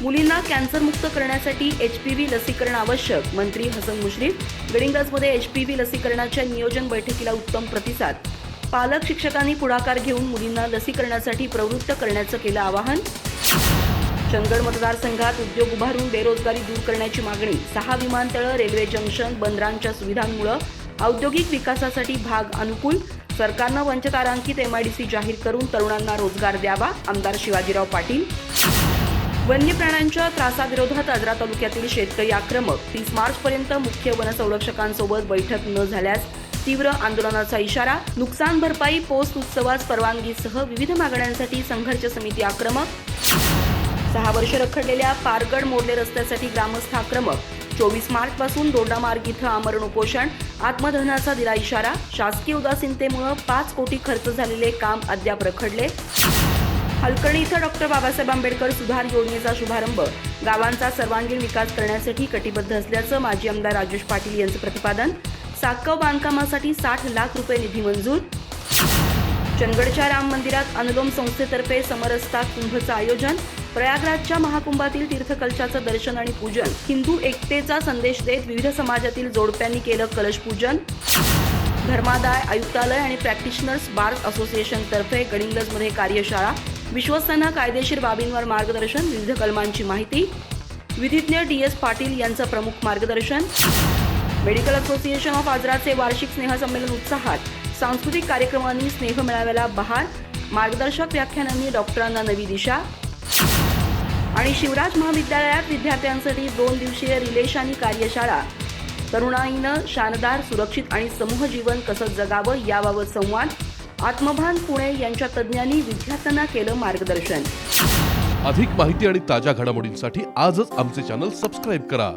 मुलींना कॅन्सरमुक्त करण्यासाठी H P V लसीकरण आवश्यक मंत्री हसन मुश्रीफ. गडिंगजमध्ये एच पी व्ही लसीकरणाच्या नियोजन बैठकीला उत्तम प्रतिसाद. पालक शिक्षकांनी पुढाकार घेऊन मुलींना लसीकरणासाठी प्रवृत्त करण्याचं केलं आवाहन. चंदगड मतदारसंघात उद्योग उभारून बेरोजगारी दूर करण्याची मागणी. सहा विमानतळं रेल्वे जंक्शन बंदरांच्या सुविधांमुळे औद्योगिक विकासासाठी भाग अनुकूल. सरकारनं वंचित एमआयडीसी जाहीर करून तरुणांना रोजगार द्यावा. आमदार शिवाजीराव पाटील. वन्य प्राण्यांच्या त्रासाविरोधात आजरा तालुक्यातील शेतकरी आक्रमक. तीस मार्चपर्यंत मुख्य वनसंरक्षकांसोबत बैठक न झाल्यास तीव्र आंदोलनाचा इशारा नुकसान भरपाई पोस्ट उत्सवास परवानगीसह विविध मागण्यांसाठी संघर्ष समिती आक्रमक. सहा वर्ष रखडलेल्या पारगड मोडले रस्त्यासाठी ग्रामस्थ आक्रमक. चोवीस मार्च पासून इथं आमरण उपोषण आत्मदहनाचा दिला इशारा शासकीय उदासीनतेमुळे पाच कोटी खर्च झालेले काम अद्याप रखडले. हलकर्णी इथं डॉक्टर बाबासाहेब आंबेडकर सुधार योजनेचा शुभारंभ. गावांचा सर्वांगीण विकास करण्यासाठी कटिबद्ध असल्याचं माजी आमदार राजेश पाटील यांचं प्रतिपादन. सातगाव बांधकामासाठी साठ लाख रुपये निधी मंजूर. चंदगडच्या राम मंदिरात अनुलोम संस्थेतर्फे समरसता कुंभचं आयोजन. प्रयागराजच्या महाकुंभातील तीर्थकलशाचं दर्शन आणि पूजन. हिंदू एकतेचा संदेश देत विविध समाजातील जोडप्यांनी केलं कलश पूजन. धर्मादाय आयुक्तालय आणि प्रॅक्टिशनर्स बार असोसिएशनतर्फे गडिंगजमध्ये कार्यशाळा. विश्वस्तांना कायदेशीर बाबींवर मार्गदर्शन विविध कलमांची माहिती. विधिज्ञ डी एस पाटील यांचं प्रमुख मार्गदर्शन. मेडिकल असोसिएशन ऑफ आजराचे वार्षिक स्नेहसंमेलन उत्साहात. सांस्कृतिक कार्यक्रमांनी स्नेह मेळाव्याला बहार. मार्गदर्शक व्याख्यानांनी डॉक्टरांना नवी दिशा. आणि शिवराज महाविद्यालयात विद्यार्थ्यांसाठी दोन दिवसीय रिलेशानी कार्यशाळा. तरुणाईनं शानदार सुरक्षित आणि समूह जीवन कसं जगावं याबाबत संवाद. आत्मभान पुणे यांच्या तज्ज्ञांनी विद्यार्थ्यांना केलं मार्गदर्शन. अधिक माहिती आणि ताज्या घडामोडींसाठी आजच आमचे चॅनल सबस्क्राईब करा.